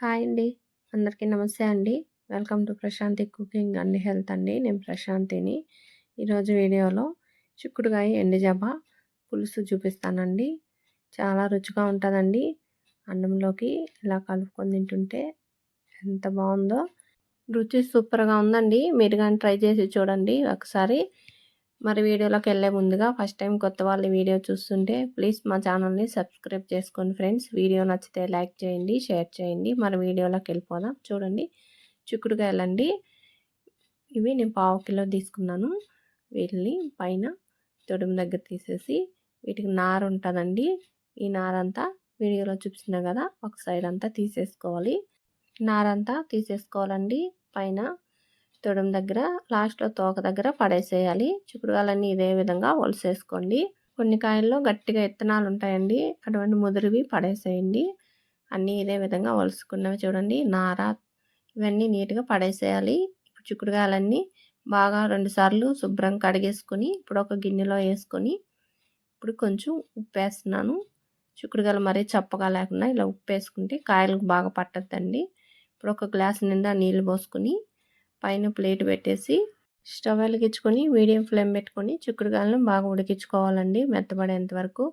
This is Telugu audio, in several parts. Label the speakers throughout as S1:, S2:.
S1: హాయ్ అండి. అందరికీ నమస్తే అండి. Welcome to Prashanthi cooking and health అండి. నేను ప్రశాంతిని. ఈరోజు వీడియోలో చిక్కుడుకాయ ఎండుజాబ పులుసు చూపిస్తానండి. చాలా రుచిగా ఉంటుందండి. అన్నంలోకి ఇలా కలుపుకొని తింటుంటే ఎంత బాగుందో. రుచి సూపర్గా ఉందండి. మీరు కానీ ట్రై చేసి చూడండి ఒకసారి. మరి వీడియోలోకి వెళ్ళే ముందుగా ఫస్ట్ టైం కొత్త వాళ్ళు వీడియో చూస్తుంటే ప్లీజ్ మా ఛానల్ని సబ్స్క్రైబ్ చేసుకోండి ఫ్రెండ్స్. వీడియో నచ్చితే లైక్ చేయండి షేర్ చేయండి. మరి వీడియోలోకి వెళ్ళిపోదాం. చూడండి చిక్కుడుకాయలండి ఇవి నేను పావు కిలో తీసుకున్నాను. వీటిని పైన తొడుము దగ్గర తీసేసి వీటికి నార ఉంటుందండి. ఈ నారంతా వీడియోలో చూపిస్తున్నా కదా ఒక సైడ్ అంతా తీసేసుకోవాలి. నారంతా తీసేసుకోవాలండి. పైన తొడం దగ్గర లాస్ట్లో తోక దగ్గర పడేసేయాలి. చిక్కుడుకాయలన్నీ ఇదే విధంగా ఒలిసేసుకోండి. కొన్ని కాయల్లో గట్టిగా ఇత్తనాలు ఉంటాయండి. అటువంటి ముదిరివి పడేసేయండి. అన్నీ ఇదే విధంగా ఒలుసుకున్నవి చూడండి. నార ఇవన్నీ నీట్గా పడేసేయాలి. ఇప్పుడు చిక్కుడుకాయలన్నీ బాగా రెండుసార్లు శుభ్రం కడిగేసుకొని ఇప్పుడు ఒక గిన్నెలో వేసుకొని ఇప్పుడు కొంచెం ఉప్పు వేస్తున్నాను. చిక్కుడుకాయలు మరీ చప్పగా లేకుండా ఇలా ఉప్పు వేసుకుంటే కాయలకు బాగా పట్టద్దండి. ఇప్పుడు ఒక గ్లాస్ నిండా నీళ్ళు పోసుకొని పైన ప్లేట్ పెట్టేసి స్టవ్ వెలిగించుకొని మీడియం ఫ్లేమ్ పెట్టుకొని చిక్కుడుకాయలను బాగా ఉడికించుకోవాలండి మెత్తబడేంత వరకు.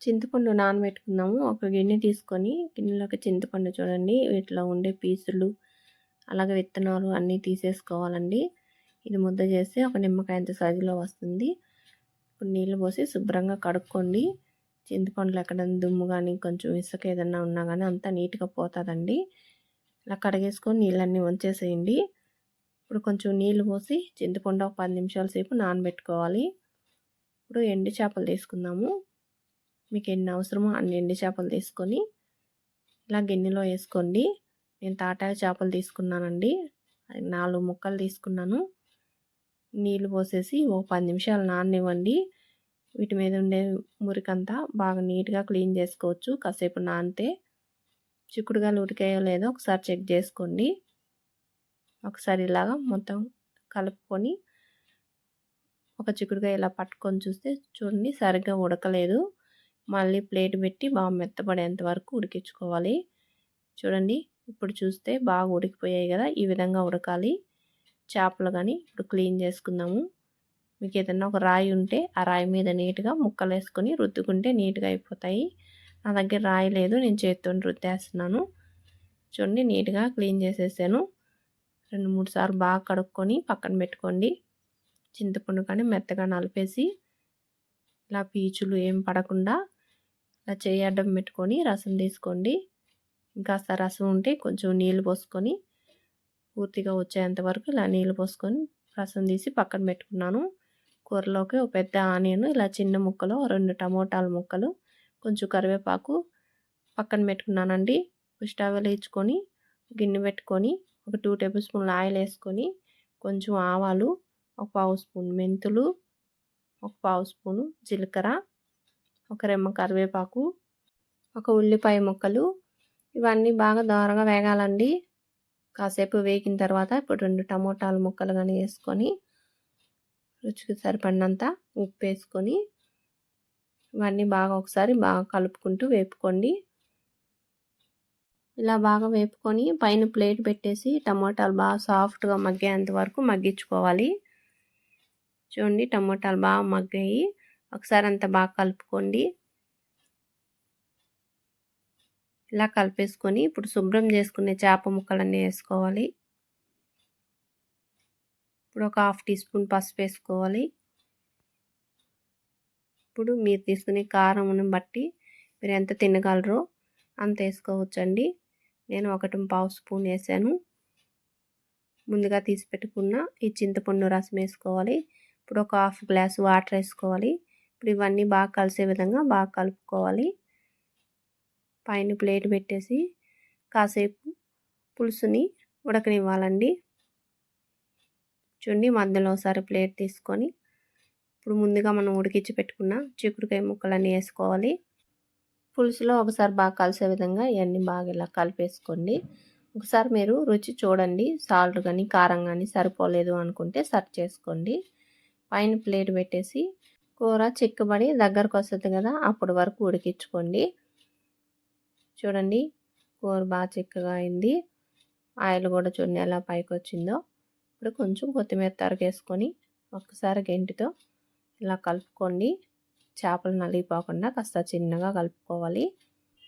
S1: చింతపండు నానబెట్టుకుందాము. ఒక గిన్నె తీసుకొని గిన్నెలోకి చింతపండు చూడండి వీటిలో ఉండే పీసులు అలాగే విత్తనాలు అన్నీ తీసేసుకోవాలండి. ఇది ముద్ద చేస్తే ఒక నిమ్మకాయ అంత సైజులో వస్తుంది. ఇప్పుడు నీళ్ళు పోసి శుభ్రంగా కడుక్కోండి. చింతపండులు ఎక్కడైనా దుమ్ము కానీ కొంచెం ఇసుక ఏదన్నా ఉన్నా కానీ అంతా నీట్గా పోతుందండి. ఇలా కడిగేసుకొని నీళ్ళన్నీ వంచేసేయండి ఇప్పుడు కొంచెం నీళ్ళు పోసి చింతపండు ఒక పది నిమిషాల సేపు నానబెట్టుకోవాలి. ఇప్పుడు ఎండు చేపలు తీసుకుందాము. మీకు ఎన్ని అవసరమో అన్ని ఎండు చేపలు తీసుకొని ఇలా గిన్నెలో వేసుకోండి. నేను తాటాయ చేపలు తీసుకున్నానండి. నాలుగు ముక్కలు తీసుకున్నాను. నీళ్ళు పోసేసి ఒక పది నిమిషాలు నాననివ్వండి. వీటి మీద ఉండే మురికంతా బాగా నీట్గా క్లీన్ చేసుకోవచ్చు. కాసేపు నానితే చిక్కుడుగాలు ఉడికాయో లేదో ఒకసారి చెక్ చేసుకోండి. ఒకసారి ఇలాగా మొత్తం కలుపుకొని ఒక చిక్కుడుకాయ ఇలా పట్టుకొని చూస్తే చూడండి సరిగ్గా ఉడకలేదు. మళ్ళీ ప్లేట్ పెట్టి బాగా మెత్తపడేంత వరకు ఉడికించుకోవాలి. చూడండి ఇప్పుడు చూస్తే బాగా ఉడికిపోయాయి కదా ఈ విధంగా ఉడకాలి. చేపలు కానీ ఇప్పుడు క్లీన్ చేసుకుందాము. మీకు ఏదైనా ఒక రాయి ఉంటే ఆ రాయి మీద నీట్గా ముక్కలు వేసుకొని రుద్దుకుంటే నీట్గా అయిపోతాయి. నా దగ్గర రాయి లేదు నేను చేతితో రుద్దేస్తున్నాను. చూడండి నీట్గా క్లీన్ చేసేసాను. రెండు మూడు సార్లు బాగా కడుక్కొని పక్కన పెట్టుకోండి. చింతపండు కానీ మెత్తగా నలిపేసి ఇలా పీచులు ఏం పడకుండా ఇలా చేయి అడ్డం పెట్టుకొని రసం తీసుకోండి. ఇంకా రసం ఉంటే కొంచెం నీళ్ళు పోసుకొని పూర్తిగా వచ్చేంత వరకు ఇలా నీళ్ళు పోసుకొని రసం తీసి పక్కన పెట్టుకున్నాను. కూరలోకి ఒక పెద్ద ఆనియన్ ఇలా చిన్న ముక్కలు రెండు టమోటాల ముక్కలు కొంచెం కరివేపాకు పక్కన పెట్టుకున్నానండి. స్టవ్ వెలిగించుకొని గిన్నె పెట్టుకొని ఒక టూ టేబుల్ స్పూన్లు ఆయిల్ వేసుకొని కొంచెం ఆవాలు ఒక పావు స్పూన్ మెంతులు ఒక పావు స్పూను జీలకర్ర ఒక రెమ్మ కరివేపాకు ఒక ఉల్లిపాయ ముక్కలు. ఇవన్నీ బాగా దోరగా వేగాలండి. కాసేపు వేగిన తర్వాత ఇప్పుడు రెండు టమోటాలు ముక్కలు కానీ వేసుకొని రుచికి సరిపడినంత ఉప్పు వేసుకొని ఇవన్నీ బాగా ఒకసారి బాగా కలుపుకుంటూ వేపుకోండి. ఇలా బాగా వేపుకొని పైన ప్లేట్ పెట్టేసి టమోటాలు బాగా సాఫ్ట్గా మగ్గేంత వరకు మగ్గించుకోవాలి. చూడండి టమోటాలు బాగా మగ్గాయి. ఒకసారి అంతా బాగా కలుపుకోండి. ఇలా కలిపేసుకొని ఇప్పుడు శుభ్రం చేసుకునే చేప ముక్కలన్నీ వేసుకోవాలి. ఇప్పుడు ఒక హాఫ్ టీ స్పూన్ పసుపు వేసుకోవాలి. ఇప్పుడు మీరు తీసుకునే కారం బట్టి మీరు ఎంత తినగలరో అంత వేసుకోవచ్చండి. నేను ఒకటి పావు స్పూన్ వేసాను. ముందుగా తీసి పెట్టుకున్న ఈ చింతపండు రసం వేసుకోవాలి. ఇప్పుడు ఒక హాఫ్ గ్లాస్ వాటర్ వేసుకోవాలి. ఇప్పుడు ఇవన్నీ బాగా కలిసే విధంగా బాగా కలుపుకోవాలి. పైన ప్లేట్ పెట్టేసి కాసేపు పులుసుని ఉడకనివ్వాలండి. చూడండి మధ్యలో ఒకసారి ప్లేట్ తీసుకొని ఇప్పుడు ముందుగా మనం ఉడికించి పెట్టుకున్న చిక్కుడుకాయ ముక్కలన్నీ వేసుకోవాలి. పులుసులో ఒకసారి బాగా కలిసే విధంగా ఇవన్నీ బాగా ఇలా కలిపేసుకోండి. ఒకసారి మీరు రుచి చూడండి. సాల్ట్ కానీ కారం కానీ సరిపోలేదు అనుకుంటే సర్వ్ చేసుకోండి. పైన ప్లేట్ పెట్టేసి కూర చిక్కబడి దగ్గరకు వస్తుంది కదా అప్పటి వరకు ఉడికించుకోండి. చూడండి. కూర బాగా చిక్కగా అయింది. ఆయిల్ కూడా చూడండి ఎలా పైకి వచ్చిందో ఇప్పుడు కొంచెం కొత్తిమీర తరిగేసుకొని ఒక్కసారి గెంటితో ఇలా కలుపుకోండి. చేపలు నలిగిపోకుండా కాస్త చిన్నగా కలుపుకోవాలి.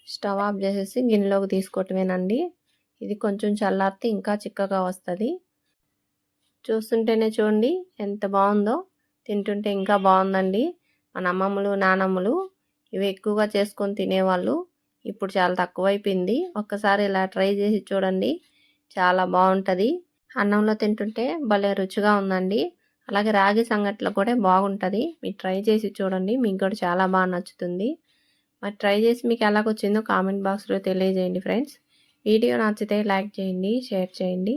S1: స్టవ్ ఆఫ్ చేసేసి గిన్నెలోకి తీసుకోవటమేనండి. ఇది కొంచెం చల్లారితే ఇంకా చిక్కగా వస్తుంది. చూస్తుంటేనే చూడండి ఎంత బాగుందో. తింటుంటే ఇంకా బాగుందండి. మన అమ్మమ్మలు నానమ్మలు ఇవి ఎక్కువగా చేసుకొని తినేవాళ్ళు. ఇప్పుడు చాలా తక్కువైపోయింది. ఒక్కసారి ఇలా ట్రై చేసి చూడండి. చాలా బాగుంటుంది. అన్నంలో తింటుంటే భలే రుచిగా ఉందండి. అలాగే రాగి సంగట్లో కూడా బాగుంటుంది. మీరు ట్రై చేసి చూడండి. మీకు కూడా చాలా బాగా నచ్చుతుంది. మరి ట్రై చేసి మీకు ఎలాగొచ్చిందో కామెంట్ బాక్స్లో తెలియజేయండి ఫ్రెండ్స్. వీడియో నచ్చితే లైక్ చేయండి షేర్ చేయండి.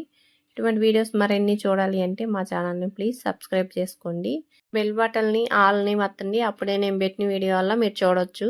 S1: ఇటువంటి వీడియోస్ మరిన్ని చూడాలి అంటే మా ఛానల్ని ప్లీజ్ సబ్స్క్రైబ్ చేసుకోండి. బెల్ బటన్ని ఆల్ని మత్తండి అప్పుడే నేను పెట్టిన వీడియో వల్ల మీరు చూడొచ్చు.